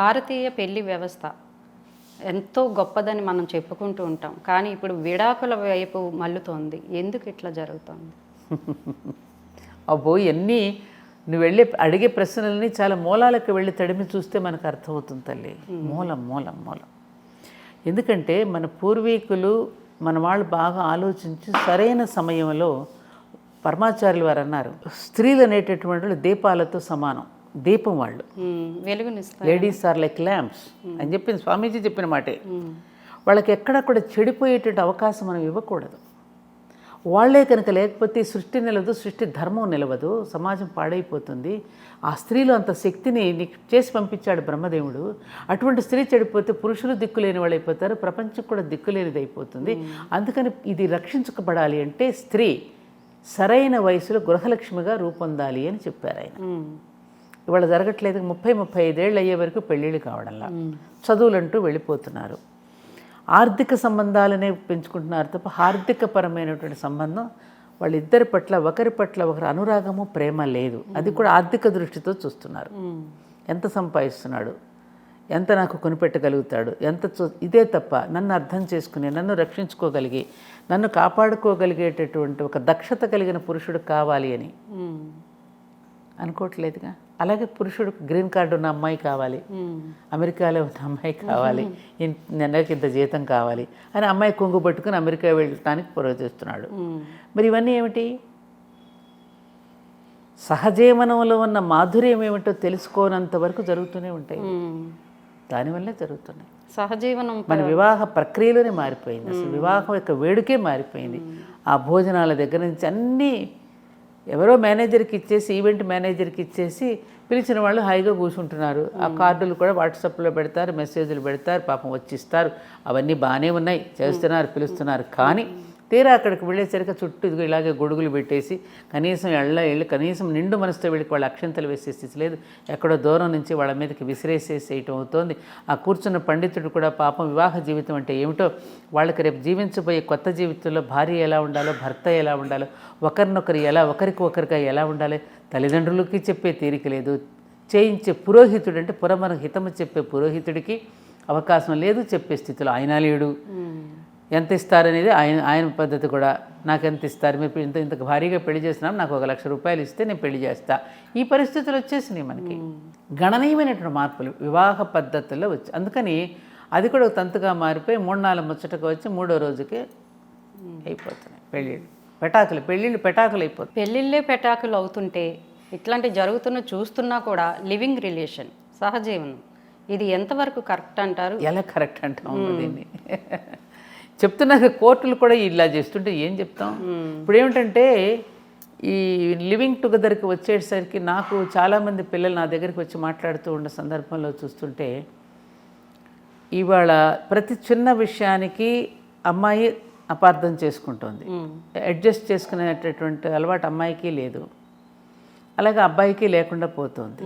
భారతీయ పెళ్ళి వ్యవస్థ ఎంతో గొప్పదని మనం చెప్పుకుంటూ ఉంటాం. కానీ ఇప్పుడు విడాకుల వైపు మల్లుతోంది. ఎందుకు ఇట్లా జరుగుతోంది? అబ్బో ఎన్ని నువ్వు వెళ్ళి అడిగే ప్రశ్నలని చాలా మూలాలకు వెళ్ళి తడిమి చూస్తే మనకు అర్థమవుతుంది తల్లి. మూలం మూలం మూలం. ఎందుకంటే మన పూర్వీకులు మన వాళ్ళు బాగా ఆలోచించి సరైన సమయంలో పరమాచార్యులు వారు అన్నారు స్త్రీలు అనేటటువంటి వాళ్ళు దీపాలతో సమానం. దీపం వాళ్ళు. లేడీస్ ఆర్ లైక్ ల్యాంప్స్ అని చెప్పింది స్వామీజీ చెప్పిన మాటే. వాళ్ళకి ఎక్కడ కూడా చెడిపోయేటువంటి అవకాశం మనం ఇవ్వకూడదు. వాళ్ళే కనుక లేకపోతే సృష్టి నిలవదు సృష్టి ధర్మం నిలవదు సమాజం పాడైపోతుంది. ఆ స్త్రీలో అంత శక్తిని నీకు చేసి పంపించాడు బ్రహ్మదేవుడు. అటువంటి స్త్రీ చెడిపోతే పురుషులు దిక్కులేని వాళ్ళు అయిపోతారు ప్రపంచం కూడా దిక్కులేనిది అయిపోతుంది అందుకని ఇది రక్షించబడాలి అంటే స్త్రీ సరైన వయసులో గృహలక్ష్మిగా రూపొందాలి అని చెప్పారు ఆయన. ఇవాళ జరగట్లేదు ముప్పై ముప్పై ఐదేళ్ళు అయ్యే వరకు పెళ్ళిళ్ళు కావడంలా. చదువులంటూ వెళ్ళిపోతున్నారు. ఆర్థిక సంబంధాలనే పెంచుకుంటున్నారు తప్ప ఆర్థిక పరమైనటువంటి సంబంధం వాళ్ళిద్దరి పట్ల ఒకరి పట్ల ఒకరి అనురాగము ప్రేమ లేదు. అది కూడా ఆర్థిక దృష్టితో చూస్తున్నారు. ఎంత సంపాదిస్తున్నాడు? ఎంత నాకు కొనిపెట్టగలుగుతాడు? ఎంత చూ- ఇదే తప్ప నన్ను అర్థం చేసుకుని నన్ను రక్షించుకోగలిగి నన్ను కాపాడుకోగలిగేటటువంటి ఒక దక్షత కలిగిన పురుషుడు కావాలి అని అనుకోవట్లేదుగా? అలాగే పురుషుడు గ్రీన్ కార్డు ఉన్న అమ్మాయి కావాలి. అమెరికాలో ఉన్న అమ్మాయి కావాలి. నెలకి ఇంత జీతం కావాలి. అని అమ్మాయి కొంగు పట్టుకుని అమెరికా వెళ్ళటానికి ప్రవర్తిస్తున్నాడు మరి ఇవన్నీ ఏమిటి? సహజీవనంలో ఉన్న మాధుర్యం ఏమిటో తెలుసుకోనంత వరకు జరుగుతూనే ఉంటాయి. దానివల్లే జరుగుతున్నాయి. సహజీవనం మన వివాహ ప్రక్రియలోనే మారిపోయింది. అసలు వివాహం యొక్క వేడుకే మారిపోయింది. ఆ భోజనాల దగ్గర నుంచి అన్నీ ఎవరో మేనేజర్కి ఇచ్చేసి ఈవెంట్ మేనేజర్కి ఇచ్చేసి పిలిచిన వాళ్ళు హాయిగా కూర్చుంటున్నారు. ఆ కార్డులు కూడా వాట్సాప్లో పెడతారు మెసేజ్లు పెడతారు పాపం వచ్చి ఇస్తారు. అవన్నీ బాగానే ఉన్నాయి. చేస్తున్నారు పిలుస్తున్నారు. కానీ తీరా అక్కడికి వెళ్ళేసరికి చుట్టూ ఇదిగో ఇలాగే గొడుగులు పెట్టేసి కనీసం ఎళ్ళ వెళ్ళి కనీసం నిండు మనసుతో వెళ్ళి వాళ్ళ అక్షంతలు వేసే స్థితి లేదు ఎక్కడో దూరం నుంచి వాళ్ళ మీదకి విసిరేసేసేయటం అవుతోంది. ఆ కూర్చున్న పండితుడు కూడా పాపం వివాహ జీవితం అంటే ఏమిటో వాళ్ళకి రేపు జీవించబోయే కొత్త జీవితంలో భార్య ఎలా ఉండాలో భర్త ఎలా ఉండాలో ఒకరినొకరు ఎలా ఒకరికి ఒకరిగా ఎలా ఉండాలి తల్లిదండ్రులకి చెప్పే తీరిక లేదు. చేయించే పురోహితుడు అంటే పురమన హితము చెప్పే పురోహితుడికి అవకాశం లేదు చెప్పే స్థితిలో. ఆయన లేడు. ఎంత ఇస్తారనేది ఆయన ఆయన పద్ధతి కూడా. నాకు ఎంత ఇస్తారు? మీరు ఇంత ఇంత భారీగా పెళ్ళి చేసినాం నాకు ఒక లక్ష రూపాయలు ఇస్తే నేను పెళ్ళి చేస్తా. ఈ పరిస్థితులు వచ్చేసినాయి మనకి. గణనీయమైనటువంటి మార్పులు వివాహ పద్ధతుల్లో వచ్చి అందుకని అది కూడా ఒక తంతుగా మారిపోయి మూడు నాలుగు ముచ్చటకు వచ్చి మూడో రోజుకి అయిపోతున్నాయి పెళ్ళిళ్ళు పెటాకులు పెళ్ళిళ్ళు పెటాకులు అయిపోతాయి పెళ్ళిళ్ళే పెటాకులు అవుతుంటే ఇట్లాంటి జరుగుతున్న చూస్తున్నా కూడా లివింగ్ రిలేషన్ సహజీవనం ఇది ఎంతవరకు కరెక్ట్ అంటారు? ఎలా కరెక్ట్ అంటాం దీన్ని? చెప్తున్నారు కోర్టులు కూడా ఇలా చేస్తుంటే ఏం చెప్తాం? ఇప్పుడు ఏమిటంటే ఈ లివింగ్ టుగెదర్కి వచ్చేసరికి నాకు చాలామంది పిల్లలు నా దగ్గరికి వచ్చి మాట్లాడుతూ ఉన్న సందర్భంలో చూస్తుంటే ఇవాళ ప్రతి చిన్న విషయానికి అమ్మాయి అపార్థం చేసుకుంటోంది. అడ్జస్ట్ చేసుకునేటటువంటి అలవాటు అమ్మాయికి లేదు. అలాగే అబ్బాయికి లేకుండా పోతుంది.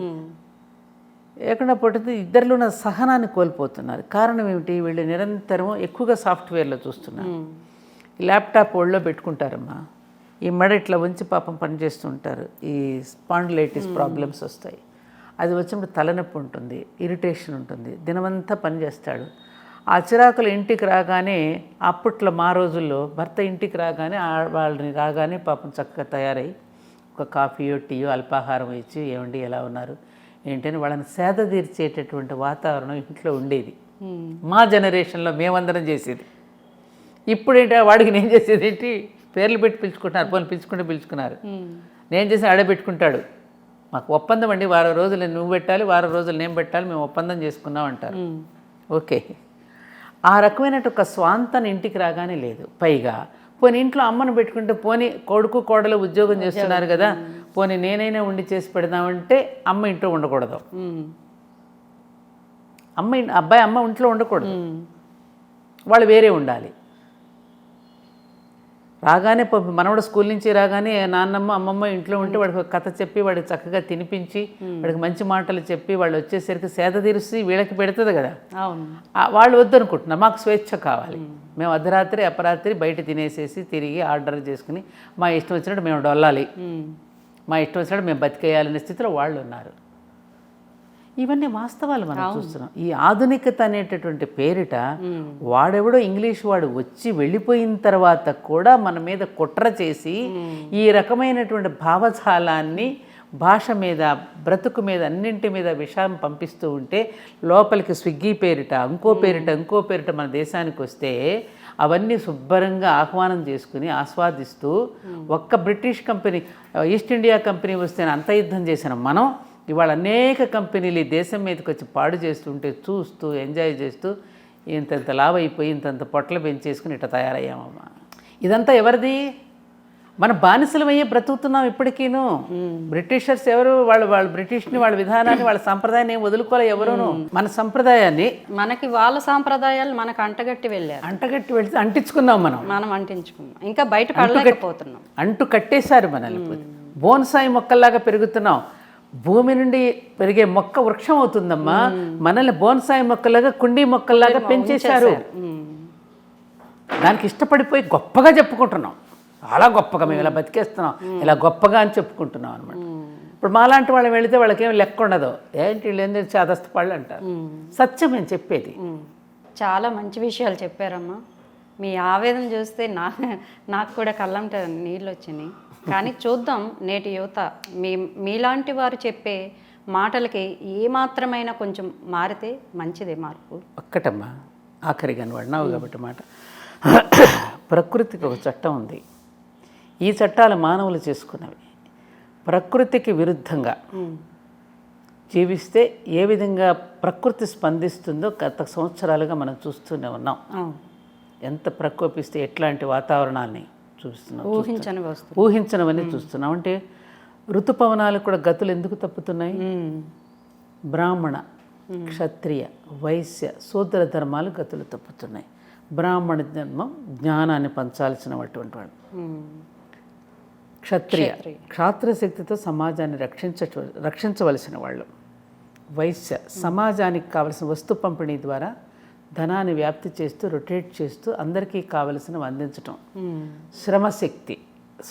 లేకుండా పోతుంది ఇద్దరిలో ఉన్న సహనాన్ని కోల్పోతున్నారు. కారణం ఏమిటి? వీళ్ళు నిరంతరం ఎక్కువగా సాఫ్ట్వేర్లో చూస్తున్నారు. ల్యాప్టాప్ ఒళ్ళో పెట్టుకుంటారమ్మా. ఈ మెడ ఇట్లా ఉంచి పాపం పని చేస్తుంటారు ఈ స్పాండిలైటిస్ ప్రాబ్లమ్స్ వస్తాయి. అది వచ్చినప్పుడు తలనొప్పి ఉంటుంది ఇరిటేషన్ ఉంటుంది దినమంతా పని చేస్తాడు. ఆ చిరాకులు ఇంటికి రాగానే అప్పట్లో మా రోజుల్లో భర్త ఇంటికి రాగానే వాళ్ళని రాగానే పాపం చక్కగా తయారై ఒక కాఫీయో టీయో అల్పాహారం ఇచ్చి ఏమండి ఎలా ఉన్నారు? ఏంటని వాళ్ళని సేద తీర్చేటటువంటి వాతావరణం ఇంట్లో ఉండేది. మా జనరేషన్లో మేమందరం చేసేది. ఇప్పుడు ఏంటి వాడికి నేను చేసేది ఏంటి? పేర్లు పెట్టి పిలుచుకుంటున్నారు పోనీ పిలుచుకుంటే పిలుచుకున్నారు. నేను చేసి ఆడబెట్టుకుంటాడు మాకు ఒప్పందం అండి వారం రోజులు నువ్వు పెట్టాలి వారం రోజులు నేను పెట్టాలి మేము ఒప్పందం చేసుకున్నాం అంటారు. ఓకే. ఆ రకమైన ఒక స్వాంతన ఇంటికి రాగానే లేదు. పైగా పోనీ ఇంట్లో అమ్మను పెట్టుకుంటే పోనీ కొడుకు కోడలు ఉద్యోగం చేస్తున్నారు కదా పోనీ నేనైనా ఉండి చేసి పెడదామంటే అమ్మ ఇంట్లో ఉండకూడదు. అమ్మ అబ్బాయి అమ్మ ఇంట్లో ఉండకూడదు. వాళ్ళు వేరే ఉండాలి. రాగానే మనవడు స్కూల్ నుంచి రాగానే నాన్నమ్మ అమ్మమ్మ ఇంట్లో ఉంటే వాడికి ఒక కథ చెప్పి వాడికి చక్కగా తినిపించి వాడికి మంచి మాటలు చెప్పి వాళ్ళు వచ్చేసరికి సేద తీరుసి వీళ్ళకి పెడుతుంది కదా. వాళ్ళు వద్దనుకుంటున్నారు. మాకు స్వేచ్ఛ కావాలి. మేము. అర్ధరాత్రి అపరాత్రి బయట తినేసేసి తిరిగి ఆర్డర్ చేసుకుని మా ఇష్టం వచ్చినట్టు మేము డొల్లాలి. మా ఇష్టం వచ్చినట్టు మేము బతికేయాలనే స్థితిలో వాళ్ళు ఉన్నారు ఇవన్నీ వాస్తవాలు మనం చూస్తున్నాం. ఈ ఆధునికత అనేటటువంటి పేరిట వాడెవడో ఇంగ్లీష్ వాడు వచ్చి వెళ్ళిపోయిన తర్వాత కూడా మన మీద కుట్ర చేసి ఈ రకమైనటువంటి భావజాలాన్ని భాష మీద బ్రతుకు మీద అన్నింటి మీద విషయం పంపిస్తూ ఉంటే లోపలికి స్విగ్గీ పేరిట ఇంకో పేరిట ఇంకో పేరిట మన దేశానికి వస్తే అవన్నీ శుభ్రంగా ఆహ్వానం చేసుకుని ఆస్వాదిస్తూ ఒక్క British company East India Company వస్తే అంత యుద్ధం చేసిన మనం. ఇవాళ అనేక కంపెనీలు ఈ దేశం మీదకి వచ్చి పాడు చేస్తుంటే చూస్తూ ఎంజాయ్ చేస్తూ ఇంతంత అయిపోయి ఇంతంత పొట్ల పెంచేసుకుని ఇట్లా తయారయ్యామమ్మా. ఇదంతా ఎవరిది? మన బానిసలమయ్యే బ్రతుకుతున్నాం ఇప్పటికీను. బ్రిటిషర్స్ ఎవరు? వాళ్ళు వాళ్ళు బ్రిటిష్ని వాళ్ళ విధానాన్ని వాళ్ళ సంప్రదాయాన్ని వదులుకోలే ఎవరును. మన సంప్రదాయాన్ని మనకి వాళ్ళ సాంప్రదాయాలు మనకు అంటగట్టి వెళ్ళారు. అంటగట్టి వెళ్తే అంటించుకున్నాం మనం. మనం అంటించుకున్నాం. ఇంకా బయట పడలేకపోతున్నాం. అంటు కట్టేశారు మనల్ని బోన్సాయి మొక్కల్లాగా పెరుగుతున్నాం. భూమి నుండి పెరిగే మొక్క వృక్షం అవుతుందమ్మా. మనల్ని బోన్సాయి మొక్కలాగా కుండీ మొక్కల్లాగా పెంచేశారు. దానికి ఇష్టపడిపోయి గొప్పగా చెప్పుకుంటున్నాం. చాలా గొప్పగా మేము ఇలా బతికేస్తున్నాం. ఇలా గొప్పగా అని చెప్పుకుంటున్నాం అనమాట ఇప్పుడు మాలాంటి వాళ్ళు వెళితే వాళ్ళకేం లెక్క ఉండదు. ఏంటి వీళ్ళు ఏంటి చేదస్త పళ్ళు అంటారు. సత్యం నేను చెప్పేది. చాలా మంచి విషయాలు చెప్పారమ్మా. మీ ఆవేదన చూస్తే నా నాకు కూడా కళ్ళంట నీళ్ళు వచ్చినాయి. కానీ చూద్దాం నేటి యువత. మీ మీలాంటి వారు చెప్పే మాటలకి ఏమాత్రమైనా కొంచెం మారితే మంచిదే మార్పు. ఒక్కటమ్మా. ఆఖరిగా నువ్వు అన్నావు కాబట్టి మాట. ప్రకృతికి ఒక చట్టం ఉంది. ఈ చట్టాలు మానవులు చేసుకున్నవి. ప్రకృతికి విరుద్ధంగా జీవిస్తే ఏ విధంగా ప్రకృతి స్పందిస్తుందో గత సంవత్సరాలుగా మనం చూస్తూనే ఉన్నాం. ఎంత ప్రకోపిస్తే ఎట్లాంటి వాతావరణాన్ని చూస్తున్నాం ఊహించని ఊహించనవన్నీ చూస్తున్నాం. అంటే ఋతుపవనాలు కూడా గతులు ఎందుకు తప్పుతున్నాయి. బ్రాహ్మణ క్షత్రియ వైశ్య శూద్ర ధర్మాలు గతులు తప్పుతున్నాయి. బ్రాహ్మణ ధర్మం జ్ఞానాన్ని పంచాల్సినటువంటి వాడు ఉమ్. క్షత్రియ. క్షాత్ర శక్తితో సమాజాన్ని రక్షించ రక్షించవలసిన వాళ్ళు. వైశ్య. సమాజానికి కావలసిన వస్తు పంపిణీ ద్వారా ధనాన్ని వ్యాప్తి చేస్తూ రొటేట్ చేస్తూ అందరికీ కావలసినవి అందించటం. శ్రమశక్తి.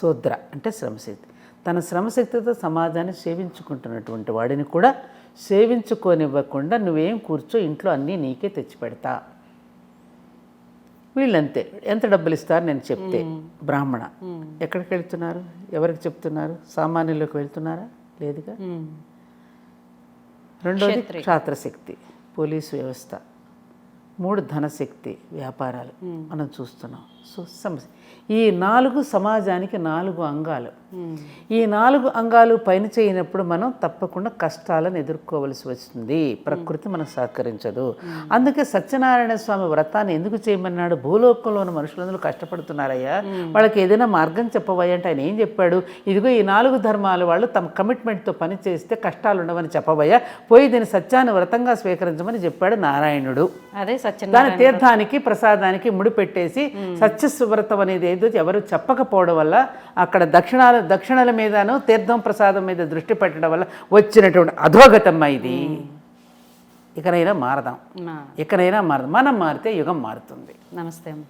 శూద్ర అంటే శ్రమశక్తి. తన శ్రమశక్తితో సమాజాన్ని సేవించుకుంటున్నటువంటి వాడిని కూడా సేవించుకోనివ్వకుండా నువ్వేం కూర్చో ఇంట్లో అన్నీ నీకే తెచ్చి పెడతా వీళ్ళంతే. ఎంత డబ్బులు ఇస్తారు నేను చెప్తే. బ్రాహ్మణ. ఎక్కడికి వెళ్తున్నారు? ఎవరికి చెప్తున్నారు? సామాన్యులకు వెళ్తున్నారా? లేదుగా. రెండోది క్షాత్రశక్తి పోలీసు వ్యవస్థ. మూడు ధనశక్తి వ్యాపారాలు మనం చూస్తున్నాం. సో సమస్య ఈ నాలుగు సమాజానికి నాలుగు అంగాలు. ఈ నాలుగు అంగాలు పైన చేయనప్పుడు మనం తప్పకుండా కష్టాలను ఎదుర్కోవలసి వస్తుంది. ప్రకృతి మనకు సహకరించదు. అందుకే సత్యనారాయణ స్వామి వ్రతాన్ని ఎందుకు చేయమన్నాడు? భూలోకంలో ఉన్న మనుషులందరూ కష్టపడుతున్నారయ్యా. వాళ్ళకి ఏదైనా మార్గం చెప్పవయ్యా అంటే ఆయన ఏం చెప్పాడు? ఇదిగో ఈ నాలుగు ధర్మాలు వాళ్ళు తమ కమిట్మెంట్తో పని చేస్తే కష్టాలు ఉండవని చెప్పవయ్యా. పోయి దీన్ని సత్యాన్ని వ్రతంగా స్వీకరించమని చెప్పాడు నారాయణుడు. అదే సత్యనారాయణ దాని తీర్థానికి ప్రసాదానికి ముడిపెట్టేసి సత్యవ్రతం అనేది ఏదో ఎవరు చెప్పకపోవడం వల్ల అక్కడ దక్షిణాల దక్షిణల మీదను తీర్థం ప్రసాదం మీద దృష్టి పెట్టడం వల్ల వచ్చినటువంటి అధోగతమ్మ ఇది. ఇకనైనా మారదాం. ఇకనైనా మారదాం. మనం మారితే యుగం మారుతుంది. నమస్తే అమ్మ.